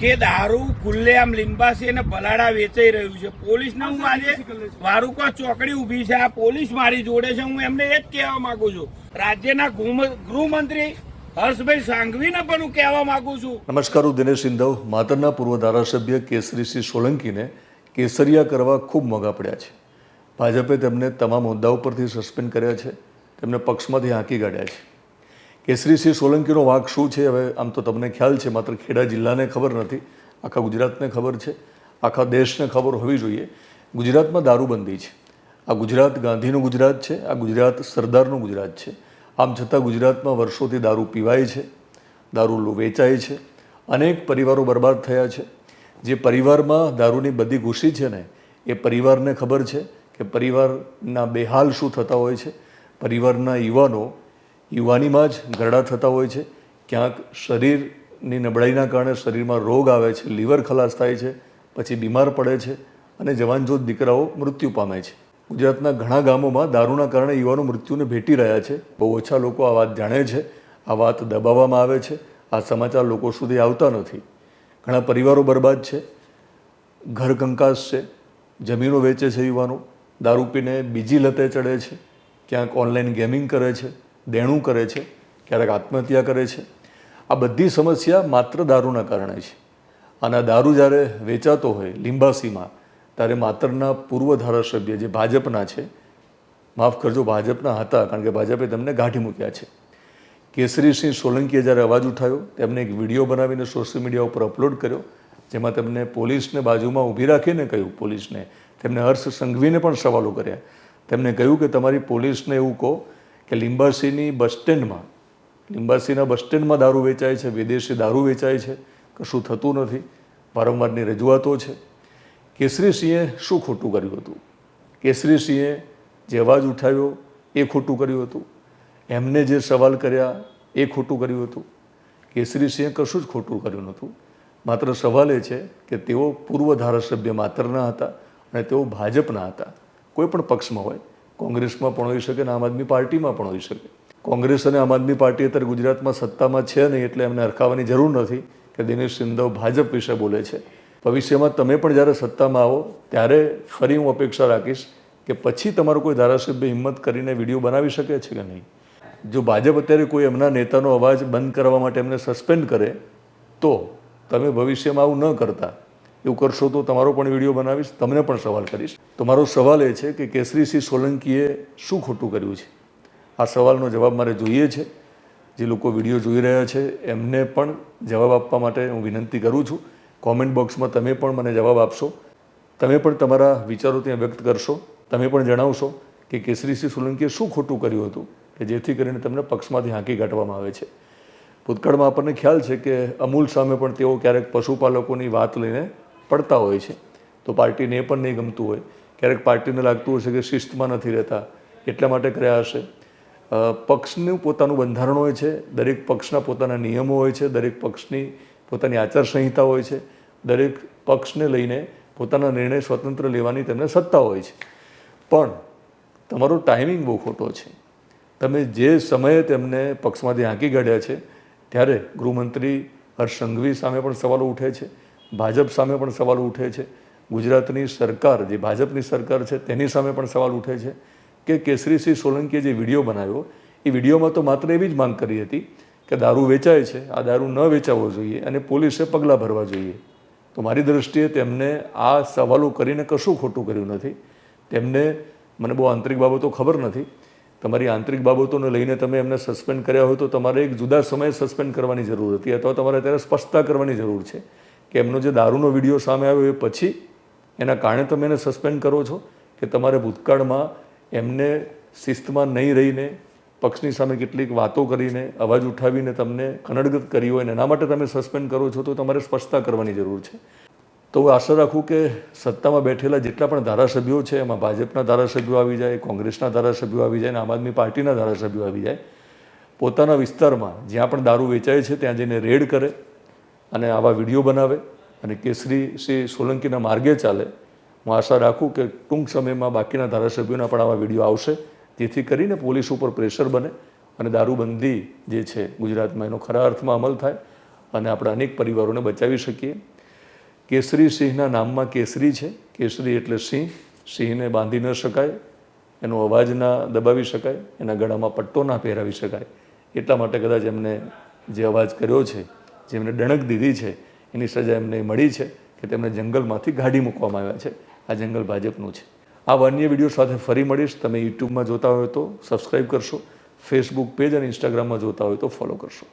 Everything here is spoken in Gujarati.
કે દારૂ ખુલ્લેઆમ લીંબાસી અને બલાડા વેચાઈ રહ્યું છે. પોલીસને હું આજે વારુકા ચોકડી ઊભી છે. આ પોલીસ મારી જોડે છે. હું એમને એ જ કહેવા માંગુ છું. રાજ્યના ગૃહ- ગૃહમંત્રી હર્ષભાઈ સાંઘવીને પણ હું કહેવા માંગુ છું. નમસ્કાર હું દિનેશ સિંધવ માતરના પૂર્વ ધારાસભ્ય કેસરીસિંહ સોલંકીને કેસરિયા કરવા ખૂબ મોંઘા પડ્યા છે. ભાજપે તેમને તમામ હોદ્દાઓ પરથી સસ્પેન્ડ કર્યા છે. તેમને પક્ષમાંથી હાંકી કાઢ્યા છે. કેસરીસિંહ સોલંકીનો વાંક શું છે? હવે આમ તો તમને ખ્યાલ છે, માત્ર ખેડા જિલ્લાને ખબર નથી, આખા ગુજરાતને ખબર છે, આખા દેશને ખબર હોવી જોઈએ. ગુજરાતમાં દારૂબંધી છે. આ ગુજરાત ગાંધીનું ગુજરાત છે, આ ગુજરાત સરદારનું ગુજરાત છે. આમ છતાં ગુજરાતમાં વર્ષોથી દારૂ પીવાય છે, દારૂ વેચાય છે. અનેક પરિવારો બરબાદ થયા છે. જે પરિવારમાં દારૂની બધી ઘૂસી છે ને, એ પરિવારને ખબર છે કે પરિવારના બેહાલ શું થતા હોય છે? પરિવારના યુવાનો યુવાનીમાં જ ગરડા થતા હોય છે. ક્યાંક શરીરની નબળાઈના કારણે શરીરમાં રોગ આવે છે, લીવર ખલાસ થાય છે, પછી બીમાર પડે છે અને જવાનજોત દીકરાઓ મૃત્યુ પામે છે. ગુજરાતના ઘણા ગામોમાં દારૂના કારણે યુવાનો મૃત્યુને ભેટી રહ્યા છે. બહુ ઓછા લોકો આ વાત જાણે છે, આ વાત દબાવવામાં આવે છે, આ સમાચાર લોકો સુધી આવતા નથી. ઘણા પરિવારો બરબાદ છે, ઘર કંકાસ છે, જમીનો વેચે છે યુવાનો, દારૂ પીને બીજી લતે ચડે છે, ક્યાંક ઓનલાઈન ગેમિંગ કરે છે દેણું કરે છે, ક્યારેક આત્મહત્યા કરે છે. આ બધી સમસ્યા માત્ર દારૂના કારણે છે. અને દારૂ જ્યારે વેચાતો હોય લિંબાસીમાં, ત્યારે માતરના પૂર્વ ધારાસભ્ય જે ભાજપના છે, માફ કરજો, ભાજપના હતા, કારણ કે ભાજપે તેમને ગાઢી મૂક્યા છે. કેસરીસિંહ સોલંકીએ જ્યારે અવાજ ઉઠાવ્યો તેમને એક વીડિયો બનાવીને સોશિયલ મીડિયા ઉપર અપલોડ કર્યો, જેમાં તેમને પોલીસને બાજુમાં ઊભી રાખીને કહ્યું, પોલીસને. તેમને હર્ષ સંઘવીને પણ સવાલો કર્યા. તેમને કહ્યું કે તમારી પોલીસને એવું કહો કે લિંબાસીની બસ સ્ટેન્ડમાં, લિંબાસીના બસ સ્ટેન્ડમાં દારૂ વેચાય છે, વિદેશી દારૂ વેચાય છે, કશું થતું નથી, વારંવારની રજૂઆતો છે. કેસરીસિંહે શું ખોટું કર્યું હતું? કેસરીસિંહે જે અવાજ ઉઠાવ્યો એ ખોટું કર્યું હતું? એમને જે સવાલ કર્યા એ ખોટું કર્યું હતું? કેસરીસિંહે કશું જ ખોટું કર્યું નહોતું. માત્ર સવાલ એ છે કે તેઓ પૂર્વ ધારાસભ્ય માત્રના હતા અને તેઓ ભાજપના હતા. કોઈ પણ પક્ષમાં હોય કોંગ્રેસમાં પણ હોઈ શકે અને આમ આદમી પાર્ટીમાં પણ હોઈ શકે. કોંગ્રેસ અને આમ આદમી પાર્ટી અત્યારે ગુજરાતમાં સત્તામાં છે નહીં એટલે એમને હરખાવાની જરૂર નથી કે દિનેશ સિંધવ ભાજપ વિશે બોલે છે. ભવિષ્યમાં તમે પણ જ્યારે સત્તામાં આવો, ત્યારે ફરી હું અપેક્ષા રાખીશ કે પછી તમારો કોઈ ધારાસભ્ય હિંમત કરીને વીડિયો બનાવી શકે છે કે નહીં. જો ભાજપ અત્યારે કોઈ એમના નેતાનો અવાજ બંધ કરવા માટે એમને સસ્પેન્ડ કરે, તો તમે ભવિષ્યમાં આવું ન કરતા. એવું કરશો તો તમારો પણ વીડિયો બનાવીશ, તમને પણ સવાલ કરીશ. તો મારો સવાલ એ છે કે કેસરીસિંહ સોલંકીએ શું ખોટું કર્યું છે? આ સવાલનો જવાબ મારે જોઈએ છે. જે લોકો વીડિયો જોઈ રહ્યા છે, એમને પણ જવાબ આપવા માટે હું વિનંતી કરું છું. કોમેન્ટ બોક્સમાં તમે પણ મને જવાબ આપશો. તમે પણ તમારા વિચારો ત્યાં વ્યક્ત કરશો. તમે પણ જણાવશો કે કેસરીસિંહ સોલંકીએ શું ખોટું કર્યું હતું, કે જેથી કરીને તમને પક્ષમાંથી હાંકી કાઢવામાં આવે છે. ભૂતકાળમાં આપણને ખ્યાલ છે કે અમૂલ સામે પણ તેઓ ક્યારેક પશુપાલકોની વાત લઈને પડતા હોય છે. તો પાર્ટીને એ પણ નહીં ગમતું હોય. ક્યારેક પાર્ટીને લાગતું હશે કે શિસ્તમાં નથી રહેતા. એટલા માટે કર્યા હશે. પક્ષનું પોતાનું બંધારણ હોય છે. દરેક પક્ષના પોતાના નિયમો હોય છે. દરેક પક્ષની પોતાની આચારસંહિતા હોય છે. દરેક પક્ષને લઈને પોતાના નિર્ણય સ્વતંત્ર લેવાની તેમને સત્તા હોય છે. પણ તમારો ટાઈમિંગ બહુ ખોટો છે. તમે જે સમયે તેમને પક્ષમાંથી હાંકી કાઢ્યા છે, ત્યારે ગૃહમંત્રી હર્ષ સંઘવી સામે પણ સવાલો ઉઠે છે. ભાજપ સામે પણ સવાલ ઉઠે છે. ગુજરાતની સરકાર, જે ભાજપની સરકાર છે, તેની સામે પણ સવાલ ઉઠે છે કે કેસરીસિંહ સોલંકીએ જે વીડિયો બનાવ્યો, એ વિડીયોમાં તો માત્ર એવી જ માંગ કરી હતી કે દારૂ વેચાય છે, આ દારૂ ન વેચાવવો જોઈએ અને પોલીસે પગલાં ભરવા જોઈએ. તો મારી દૃષ્ટિએ તેમને આ સવાલો કરીને કશું ખોટું કર્યું નથી. તેમને મને બહુ આંતરિક બાબતો ખબર નથી. તમારી આંતરિક બાબતોને લઈને તમે એમને સસ્પેન્ડ કર્યા હોય તો તમારે એક જુદા સમયે સસ્પેન્ડ કરવાની જરૂર હતી અથવા તમારે ત્યારે સ્પષ્ટતા કરવાની જરૂર છે. કે એમનો જે દારૂનો વીડિયો સામે આવ્યો એ પછી એના કારણે તમે એને સસ્પેન્ડ કરો છો કે તમારે ભૂતકાળમાં એમને શિસ્તમાં નહીં રહીને, પક્ષની સામે કેટલીક વાતો કરીને, અવાજ ઉઠાવીને તમને કનડગત કરી હોય ને એના માટે તમે સસ્પેન્ડ કરો છો તો તમારે સ્પષ્ટતા કરવાની જરૂર છે. તો હું આશા રાખું કે સત્તામાં બેઠેલા જેટલા પણ ધારાસભ્યો છે, એમાં ભાજપના ધારાસભ્યો આવી જાય, કોંગ્રેસના ધારાસભ્યો આવી જાય અને આમ આદમી પાર્ટીના ધારાસભ્યો આવી જાય, પોતાના વિસ્તારમાં જ્યાં પણ દારૂ વેચાય છે ત્યાં જઈને રેડ કરે અને આવા વીડિયો બનાવે અને કેસરી શ્રી સોલંકીના માર્ગે ચાલે, હું આશા રાખું કે ટૂંક સમયમાં બાકીના ધારાસભ્યોના પણ આવા વીડિયો આવશે. જેથી કરીને પોલીસ ઉપર પ્રેશર બને અને દારૂબંધી જે છે ગુજરાતમાં એનો ખરા અર્થમાં અમલ થાય અને આપણા અનેક પરિવારોને બચાવી શકીએ. કેસરી સિંહના નામમાં કેસરી છે. કેસરી એટલે સિંહ. સિંહને બાંધી ન શકાય. એનો અવાજ ના દબાવી શકાય. એના ગળામાં પટ્ટો ના પહેરાવી શકાય. એટલા માટે કદાચ એમને જે અવાજ કર્યો છે જેમને ડણક દીધી છે, એની સજા એમને મળી છે કે તેમને જંગલમાંથી ગાડી મૂકવામાં આવ્યા છે. આ જંગલ ભાજપનું છે. આ અન્ય વીડિયો સાથે ફરી મળીશ. તમે યુટ્યુબમાં જોતા હોય તો સબસ્ક્રાઈબ કરશો. ફેસબુક પેજ અને ઇન્સ્ટાગ્રામમાં જોતા હોય તો ફોલો કરશો.